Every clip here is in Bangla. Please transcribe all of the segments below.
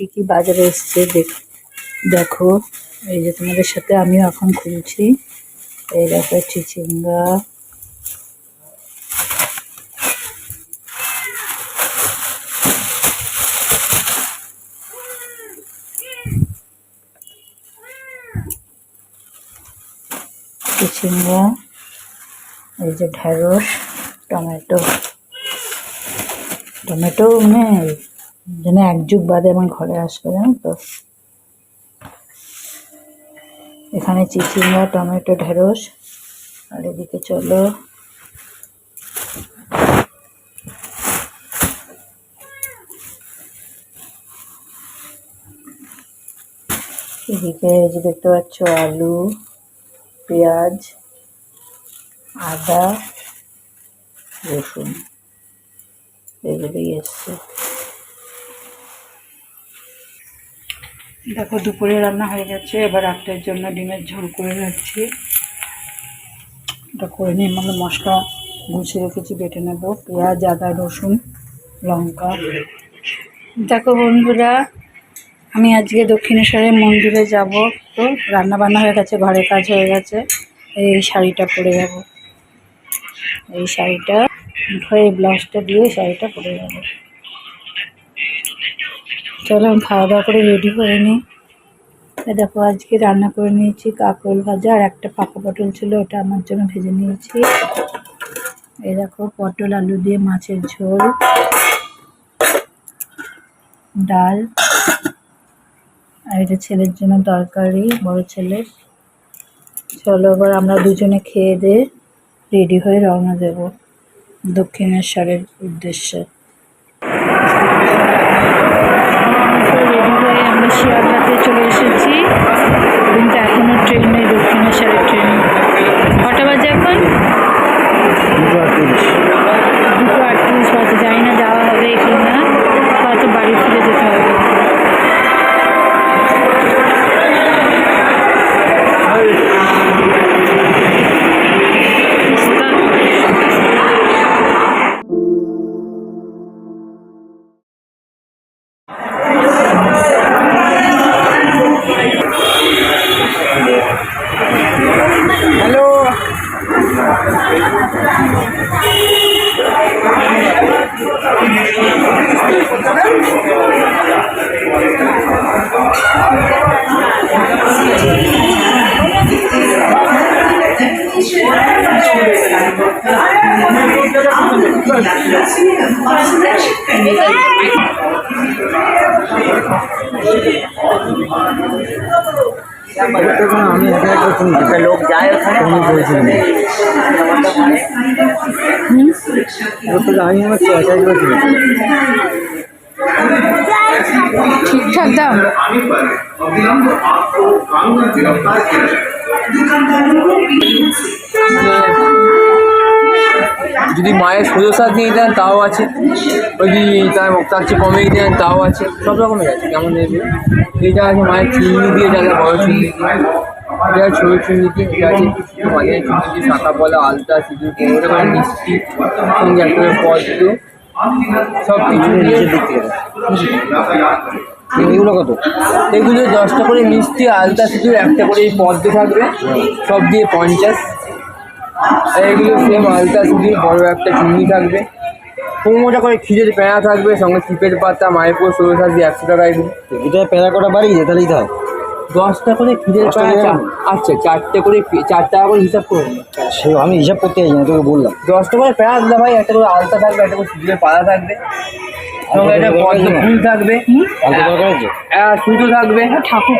কি কি বাজারে এসছে দেখ এই যে তোমাদের সাথে আমিও এখন খুলছি। এই দেখো চিচিঙ্গা। চিচিঙ্গা। এই যে ঢেঁড়স টমেটো। টমেটো মানে যেন এক যুগ বাদে আমার ঘরে আসবে, জানো তো? এখানে চিচিঙ্গা, টমেটো, ঢেঁড়স, আর এদিকে চলো। এদিকে যে দেখতে পাচ্ছ আলু, পেঁয়াজ, আদা, রসুন, এগুলোই এসছে। দেখো, দুপুরে রান্না হয়ে গেছে। এবার রাত্রের জন্য ডিমের ঝোল করে রাখছি। এটা করে নিয়ে মানে মশলা গুছিয়ে রেখেছি, বেটে নেব। পেঁয়াজ, আদা, রসুন, লঙ্কা। দেখো বন্ধুরা, আমি আজকে দক্ষিণেশ্বরের মন্দিরে যাব। তো রান্না বান্না হয়ে গেছে ঘরে কাজ হয়ে গেছে। এই শাড়িটা পরে যাব। এই শাড়িটা ধরে ব্লাউজটা দিয়ে শাড়িটা পরে যাব। চলো, আমি খাওয়া দাওয়া করে রেডি করে নিই। দেখো, আজকে রান্না করে নিয়েছি কাঁকরোল ভাজা আর একটা পাকা পটল ছিল, ওটা আমার জন্য ভেজে নিয়েছি। এই দেখো, পটল, আলু দিয়ে মাছের ঝোল, ডাল, আর এটা ছেলের জন্য তরকারি, বড় ছেলের। চলো, এবার আমরা দুজনে খেয়ে দিয়ে রেডি হয়ে রওনা দেব দক্ষিণেশ্বরের উদ্দেশ্যে। আমরা শিয়ালদাতে চলে এসেছি। কিন্তু এখনও ট্রেন নেই দক্ষিণেশ্বরের ট্রেন কটা বাজে এখন? দুটো আটত্রিশ। দুটো জানি আমি একা একা একটা লোক যায় ওখানে করেছিলাম আমি আমার একা একা ঠিকঠাক দাম যদি মায়ের সুযোগ সাথ দিয়ে দেন তাও আছে। যদি তার তার চেয়ে কমে দেন তাও আছে। সব রকমের আছে কেমন নেবে এটা আছে মায়ের চিনি দিয়ে যাবে বড় চিনি এটা ছবি চিনি দিয়ে এটা আছে মাঝে চিনি দিয়ে শাঁখা বলা আলতা সিঁদুর ওটা করে মিষ্টি সঙ্গে একটা করে পদ্ম সব কিছু দিয়ে এগুলো কত? এগুলো দশটা করে মিষ্টি আলতা সিঁদুর একটা করে পদ্ম থাকবে। সব দিয়ে পঞ্চাশ। এগুলো সেম আলতা সিঁদুর বড় একটা চুন্নি থাকবে। পনেরোটা করে খিজের পেঁয়া থাকবে সঙ্গে চিপের পাতা মায়ের পুরো ষোলো শাক একশো টাকায় দিই এটা প্যারা কটা বাড়িয়ে যায় তাহলেই তো হয়। দশটা করে খিজের দশটা পেঁয়া আচ্ছা চারটে করে চার টাকা করে হিসাব করুন সে আমি হিসাব করতে চাই না তোকে বললাম। দশটা করে পেঁয়া দিলে ভাই একটা করে আলতা থাকবে একটা করে সিঁদুরের পাতা থাকবে। সঙ্গে একটা পদ্ম ফুল থাকবে। সুতো থাকবে। ঠাকুর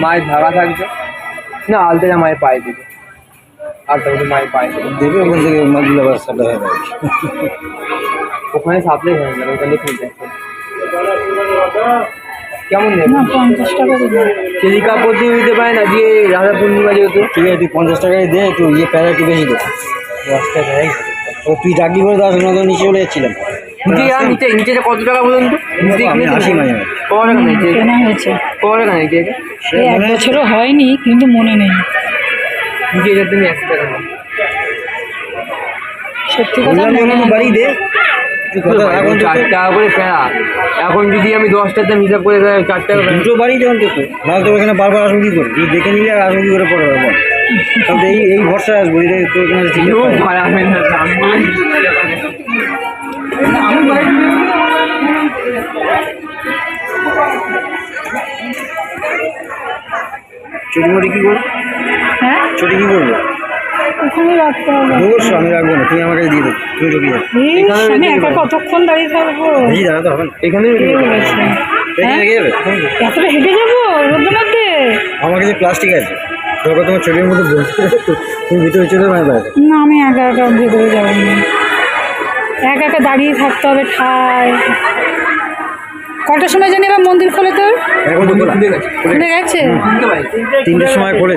মায়ের ধাগা থাকবে। না আলতাটা মায়ের পায়ে দেবে। করে মায়ের পায়ে দেবে ওখান থেকে ব্যবসাটা হয়ে যাবে। ওখানে সাপ্লাই হয়ে যাবে ওখানে। কেমন না পঞ্চাশ টাকা চেলি কাপড় দিয়ে দিতে পারে না দিয়ে রাধা পূর্ণিমা যেহেতু। ঠিক আছে তুই পঞ্চাশ টাকায় দে একটু ইয়ে প্যারা একটু বেশি দে। দশ টাকায় ও তুই ডাকি করে না তো নিচে চলে যাচ্ছিলাম। নিচে নিচে কত টাকা বলুন তো? আসি মাঝে মাঝে। কত টাকা নিচে? কেনা হয়েছে। কত টাকা নিচে? এক বছরও হয়নি কিন্তু মনে নেই। নিচে এটা তুমি একশো টাকা। সত্যি কথা। বাড়ি দে। এখন চার টাকা করে প্যারা এখন যদি আমি দশটার দাম হিসাব করে দেয় চার টাকা। দুটো বাড়ি যখন দেখো নাহলে তো ওখানে বারবার আসব কি করে? দেখে নিলে আর আসব কি করে তাহলে এই এই ভরসা আসব কোনো ঠিক কি করব ছোটি কি করব? ওখানে রাখতে হবে। অবশ্যই আমি রাখব না তুমি আমার কাছে দিয়ে দেবো তুমি আমি একা কতক্ষণ দাঁড়িয়ে থাকব? বেশি দাঁড়াতে হবে এখানে হ্যাঁ? এতটা হেঁটে যাব? রোদের মধ্যে আমার কাছে প্লাস্টিক আছে। তোকে তোমার ছোটির মধ্যে তুমি ভিতরে চলে না আমি একা একা ভেতরে যাব না। একা একা দাঁড়িয়ে থাকতে হবে ঠায়। কটার সময় জানি এবার মন্দির খোলে তোর? এখন তো খুলে। গেছে খুলে গেছে? তিনটের সময় খোলে।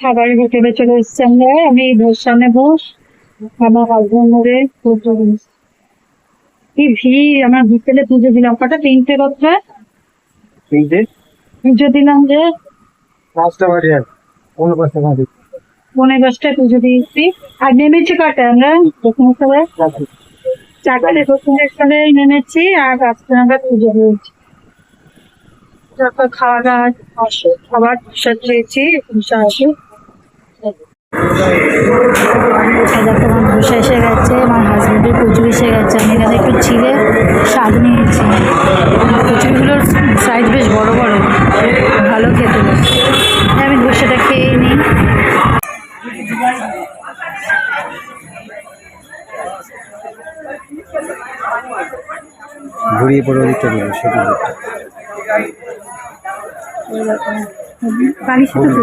খাবারের হোটেলে চলে এসছি আমরা। আমি ধোসা নেব আমার হাজবেন্ড নেবে পুজো কি ভিড়, আমার বিকেলে পুজো দিলাম। কটা? তিনটে কথা তিনটে। পুজো দিলাম যে পাঁচটা বাজে পনেরো পাঁচটা বাজে। পনেরো দশটায় পুজো দিয়েছি আর নেমেছি কটা আমরা? প্রথমে সবাই? চারটে প্রথম সবাই নেমেছি আর পাঁচটা নাগাদ পুজো দিয়েছি তারপর খাওয়া দাওয়া আসে খাবার প্রসাদ পেয়েছি আসে দেখো আমার ভূষা এসে গেছে আমার হাজবেন্ডের পুজো এসে গেছে। আমি এখানে একটু ছিলে স্বাদ নিয়েছি। কচুরিগুলোর সাইজ বেশ বড় বড়। ভালো খেতে আমি ধোসাটা খেয়ে নিই। ঘুরিয়ে পরে ওদিকটা দেবো সেটা শুধু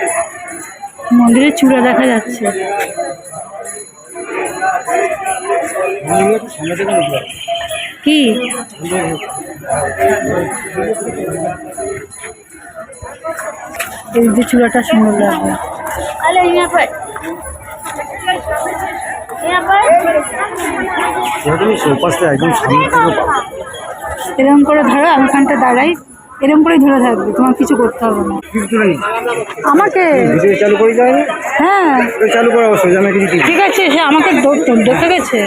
মন্দিরের চূড়া দেখা যাচ্ছে। কি? এই চূড়াটা সুন্দর লাগবে এরকম করে ধরো আমি ওখানটা দাঁড়াই। এরকম করেই ধরে থাকবে তোমার কিছু করতে হবে না। আমাকে চালু করে হ্যাঁ। চালু করা অবশ্যই আমি কিছু ঠিক আছে সে আমাকে দেখে গেছে।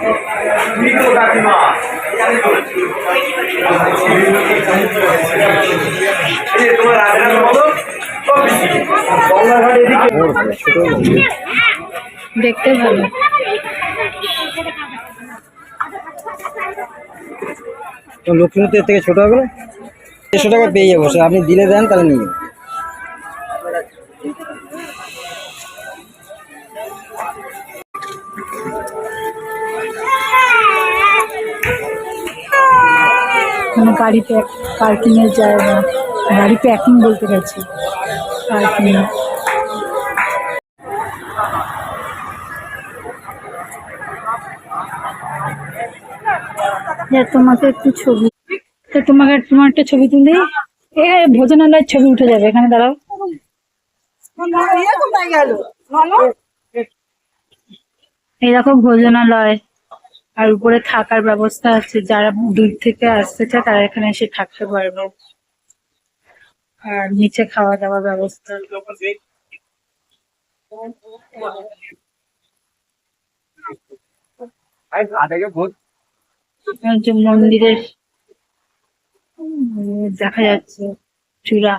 উফ, আমি ঢোকার মতন ছোট দেখতে ভালো। লক্ষ্মীপুর থেকে ছোট হবে না? দেড়শো টাকা পেয়ে যাব আপনি দিলে দেন তাহলে নিয়ে মানে গাড়ি প্যাক পার্কিং এর জায়গা গাড়ি প্যাকিং বলতে গেছি। পার্কিং তোমাকে একটু ছবি তো তোমাকে তোমার একটা ছবি তুলি এ ভোজনালয়ের ছবি উঠে যাবে এখানে দাঁড়াও। এই দেখো ভোজনালয়। আর উপরে থাকার ব্যবস্থা আছে। যারা দূর থেকে আসতে চায় তারা এখানে এসে থাকতে পারবে। আর নিচে খাওয়া দাওয়ার ব্যবস্থা। এই মন্দিরের দেখা যাচ্ছে চূড়া।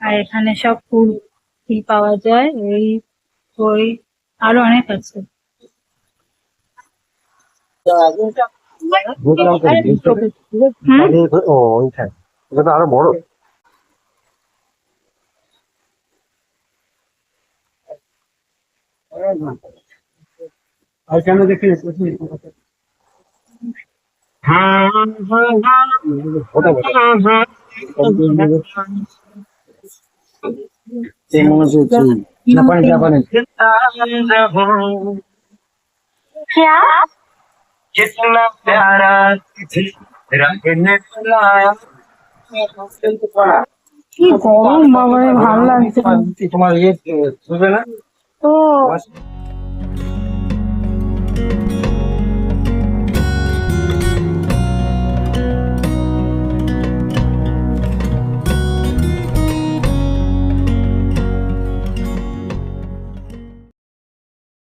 আর এখানে সব ফুল ফুল পাওয়া যায়। ওই ওই আরও অনেক আছে হুম? এটা তো আরও বড় আর কেন দেখে ওটা कितना हूँ क्या कितना प्यारा গরম বাবারে ভালো লাগছে তোমার ইয়ে না তো